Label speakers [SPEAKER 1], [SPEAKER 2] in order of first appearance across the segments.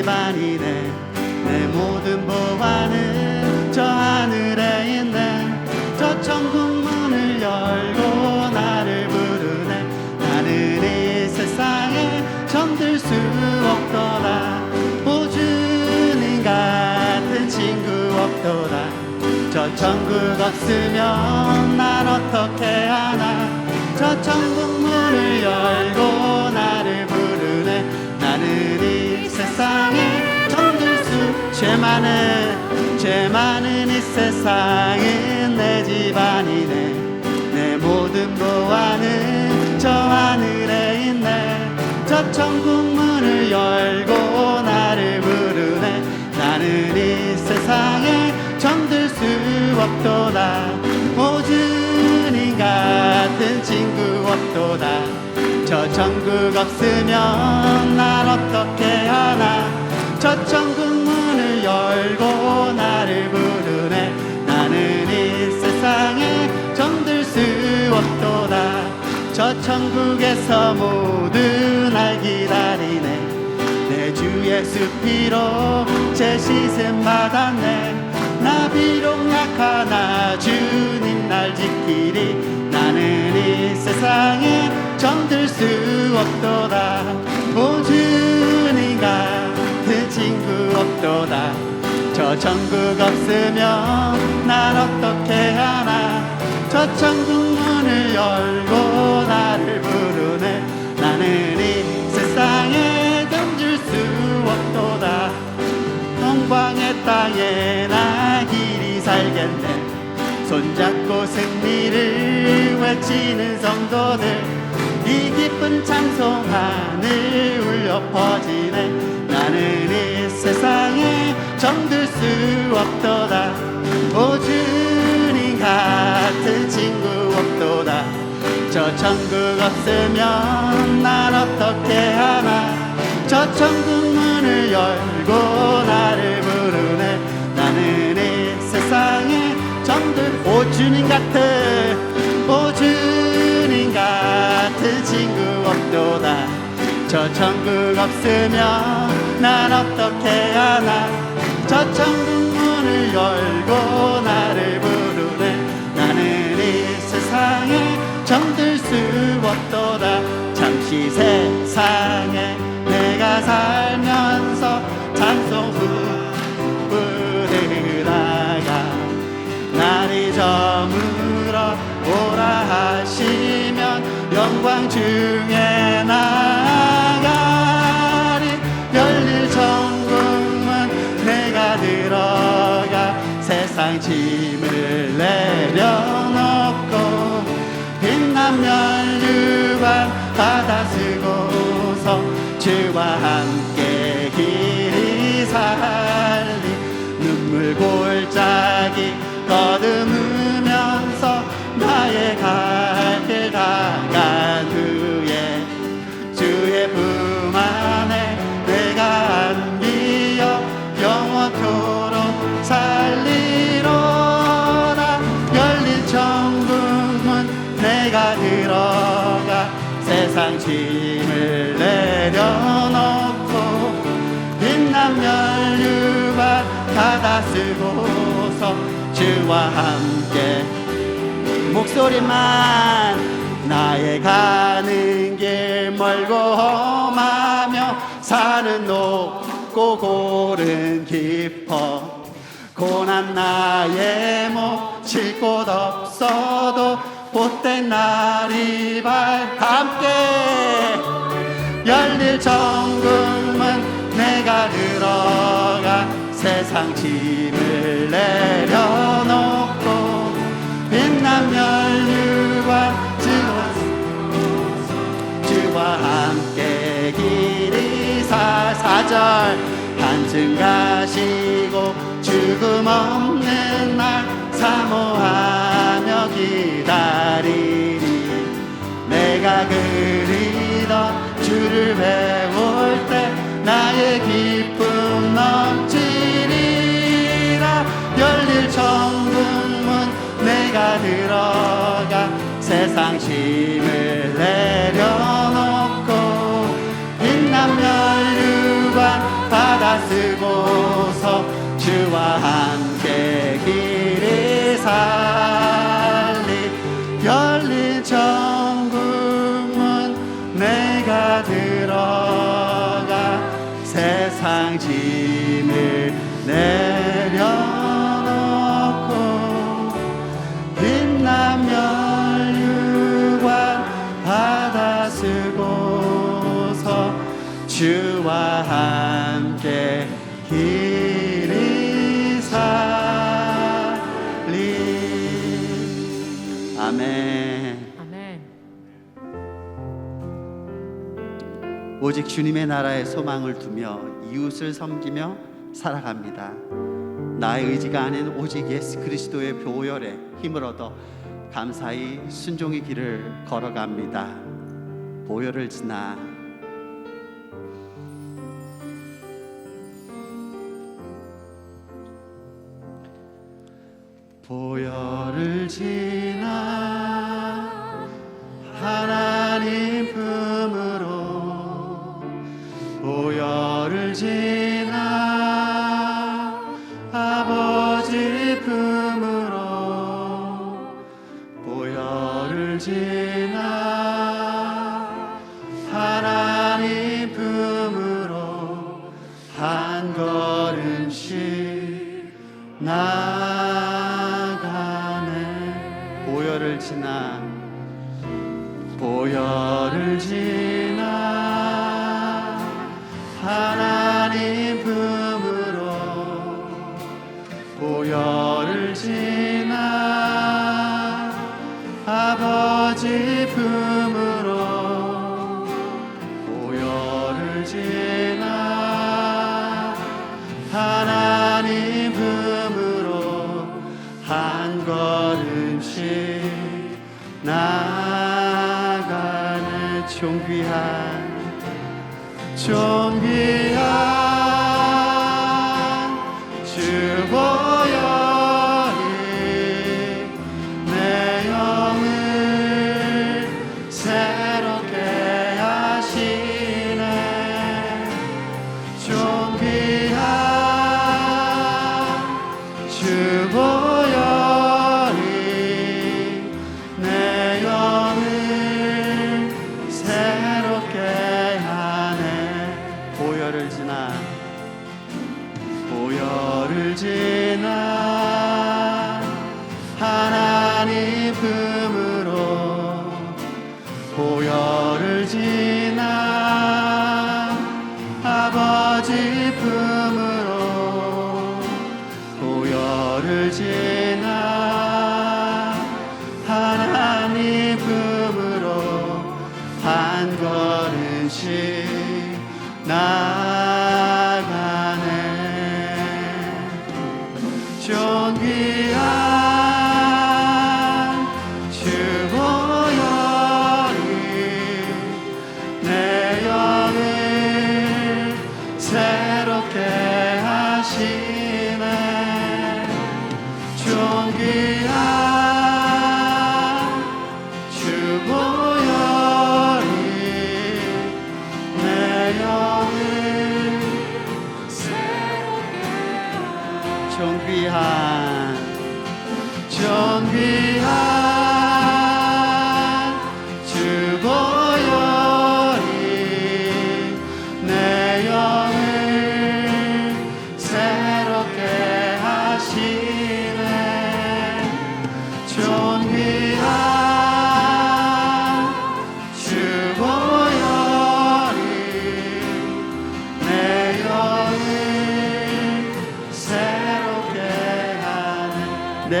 [SPEAKER 1] 집안이네. 내 모든 보화는 저 하늘에 있네. 저 천국 문을 열고 나를 부르네. 나는 이 세상에 정들 수 없도다 오 주님 같은 친구 없도다 저 천국 없으면 난 어떻게 하나. 저 천국 문을 열고 죄 많은 죄 많은 이 세상은 내 집안이네. 내 모든 보화는 저 하늘에 있네. 저 천국 문을 열고 나를 부르네. 나는 이 세상에 정들 수 없도다. 오 주님 같은 친구 없도다. 저 천국 없으면 난 어떻게 하나? 저 천국 저 천국에서 모두 날 기다리네. 내 주 예수 피로 제 씻음 받았네. 나 비록 약하나 주님 날 지키리. 나는 이 세상에 정들 수 없도다. 오 주님 같은 친구 없도다. 저 천국 없으면 난 어떻게 하나. 저 천국 열고 나를 부르네. 나는 이 세상에 던질 수 없도다. 영광의 땅에 나 길이 살겠네. 손잡고 승리를 외치는 성도들 이 기쁜 찬송 하늘 울려 퍼지네. 나는 이 세상에 정들 수 없도다. 오주 저 천국 없으면 난 어떻게 하나? 저 천국 문을 열고 나를 부르네. 나는 이 세상에 정들 오 주님 같은 오 주님 같은 친구 없도다. 저 천국 없으면 난 어떻게 하나? 저 천국 세상 짐을 내려놓고 빛난 면류관 받아 쓰고서 주와 함께 길이 살리 눈물 골짜기 거듭 내려놓고 빛난 면류관 받아 쓰고서 주와 함께 목소리만 나의 가는 길 멀고 험하며 산은 높고 골은 깊어 고난 나의 목칠곳 없어도 못된 날이 발 함께 열릴 정금은 내가 들어가 세상 짐을 내려놓고 빛난 멸류관 주와 함께 길이 사 사절 한층 가시고 죽음 없는 날 사모하 내가 들어가 세상 짐을 내려놓고 빛난 멸류관 받아 쓰고서 주와 함께 길을 살리 열린 정금은 내가 들어가 세상 짐을 내 오직 주님의 나라에 소망을 두며 이웃을 섬기며 살아갑니다. 나의 의지가 아닌 오직 예수 그리스도의 보혈에 힘을 얻어 감사히 순종의 길을 걸어갑니다. 보혈을 지나 보혈을 지나 하나님 지나 아버지 품으로 보혈을 지 존귀한 주 걸음씩 나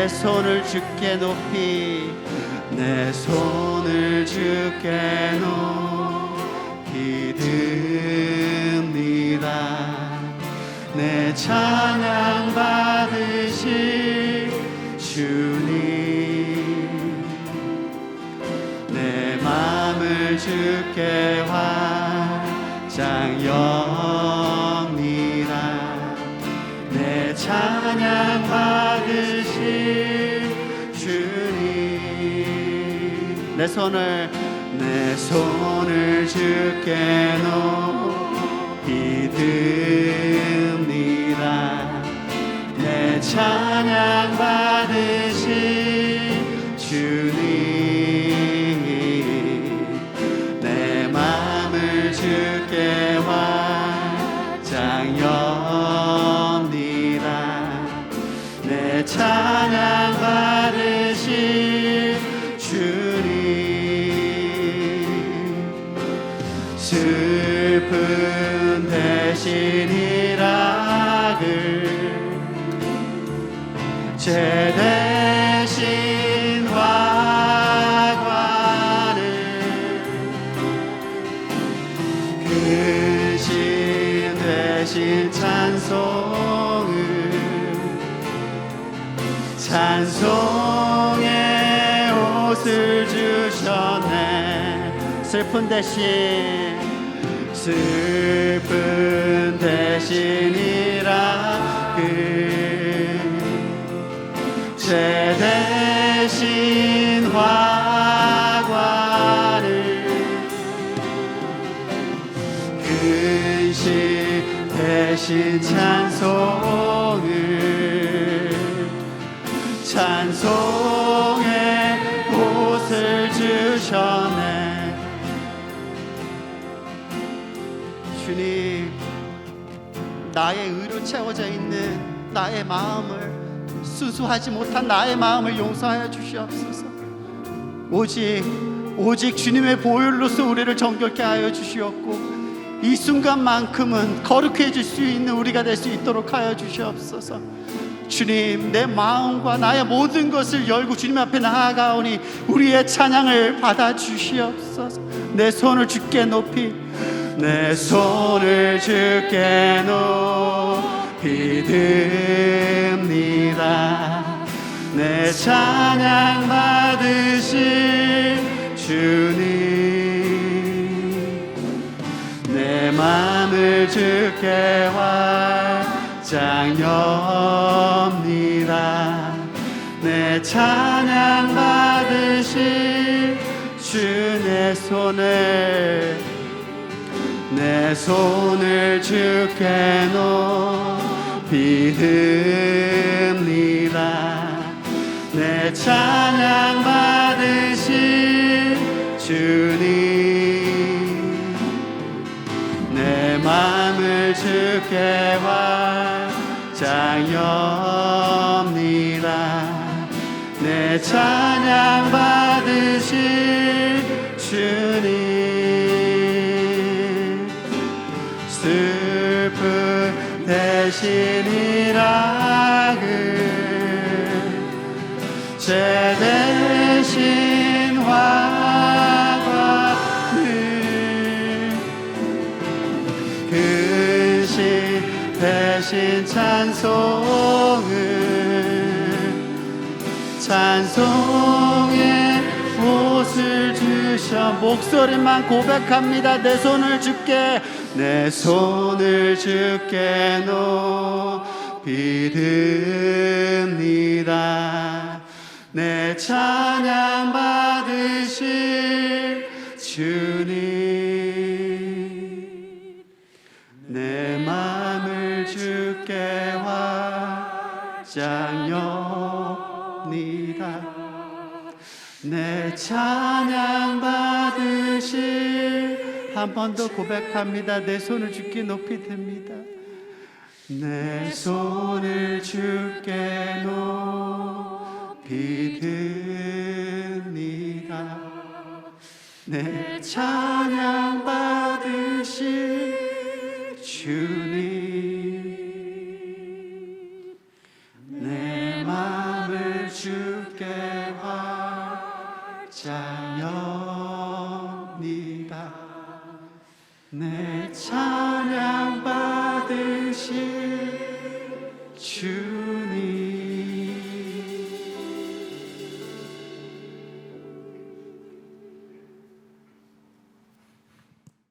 [SPEAKER 1] 내 손을 주께 높이 내 손을 주께 높이 듭니다. 내 찬양 받으실 주님 내 마음을 주께 활짝 손을 내 손을 주께 높이듭니다. 내 찬양 받으신 주 제 대신 화관을 그신 대신 찬송을 찬송의 옷을 주셨네. 슬픈 대신 슬픈 대신이라 그제 대신 화관을 근신 대신 찬송을 찬송의 옷을 주셨네. 주님 나의 의로 채워져 있는 나의 마음을 수수하지 못한 나의 마음을 용서하여 주시옵소서. 오직 오직 주님의 보혈로서 우리를 정결케 하여 주시옵고 이 순간만큼은 거룩해질 수 있는 우리가 될 수 있도록 하여 주시옵소서. 주님 내 마음과 나의 모든 것을 열고 주님 앞에 나아가오니 우리의 찬양을 받아 주시옵소서. 내 손을 주께 높이 내 손을 주께 높이 듭니다. 내 찬양 받으실 주님. 내 맘을 주께 활짝 엽니다. 내 찬양 받으실 주내 손을 내 손을 주께 높이 듭니다. 내 찬양 받으실 주님. 내 맘을 주께 활짝 엽니다. 내 찬양 받으실 주님 대신이라 그 제 대신 화관을 근신 대신 찬송을 찬송의 옷을 주셔 목소리만 고백합니다. 내 손을 주께 내 손을 주께 높이 듭니다. 내 찬양 받으실 주님 내 맘을 주께 엽니다 내 찬양 받으실 한 번 더 고백합니다. 내 손을 주께 높이 듭니다. 내 손을 주께 높이 듭니다. 내 찬양 받으실 주님 활